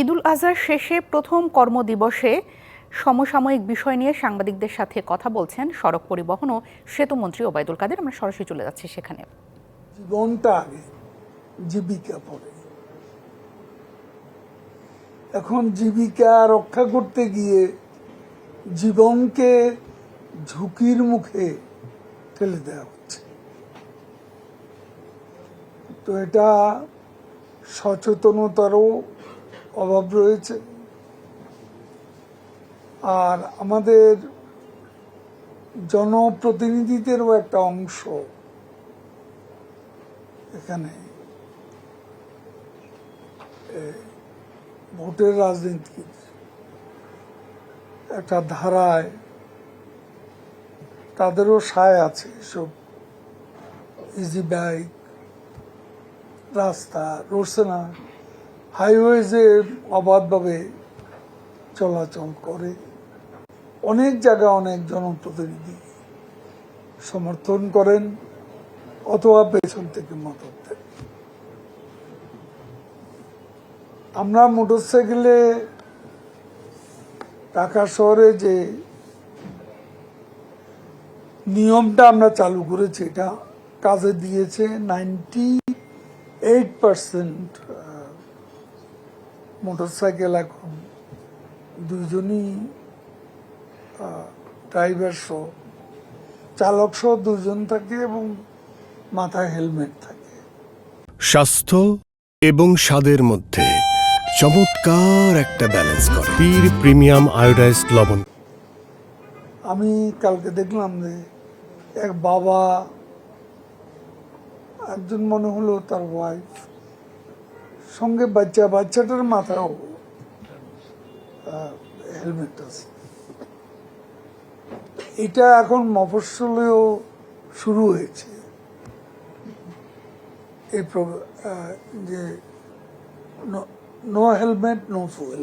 ঈদুল আজহার শেষে প্রথম কর্মদিবসে সমসাময়িক বিষয় নিয়ে সাংবাদিকদের সাথে কথা বলছেন সড়ক পরিবহন ও সেতুমন্ত্রী ওবায়দুল কাদের। আমরা সরাসরি চলে যাচ্ছি সেখানে। জীবনটা আগে জীবিকা পরে এখন জীবিকা রক্ষা করতে গিয়ে জীবনকে ঝুঁকির মুখে ঠেলে দেওয়া হচ্ছে। তো এটা সচেতনতারও অভাব রয়েছে। আর আমাদের জনপ্রতিনিধিদেরও একটা অংশ এখানে ভোটের রাজনীতির একটা ধারায় তাদেরও সায় আছে সব ইজি বাইক রাস্তা রোডসেনা হাইওয়েজে অবাধভাবে চলাচল করে। অনেক জায়গা অনেক জনপ্রতিনিধি সমর্থন করেন অথবা পেছন থেকে মদত দেন। আমরা মোটরসাইকেলে ঢাকা শহরে যে নিয়মটা আমরা চালু করেছি, এটা কাজে দিয়েছে নাইনটি এইট পার্সেন্ট মোটরসাইকেল এখন দুইজনই ড্রাইভার সহ। চালক সহ দুজন থাকে এবং মাথায় হেলমেট থাকে। স্বাস্থ্য এবং স্বাদের মধ্যে চমৎকার একটা ব্যালেন্স করে। পীর প্রিমিয়াম আয়োডাইজড লবণ। আমি কালকে দেখলাম যে এক বাবা একজন মনে হলো তার ওয়াইফ সঙ্গে বাচ্চা, বাচ্চাটার মাথাও হেলমেট আছে। এটা এখন মফস্বলেও শুরু হয়েছে। এই যে নো হেলমেট নো ফুয়েল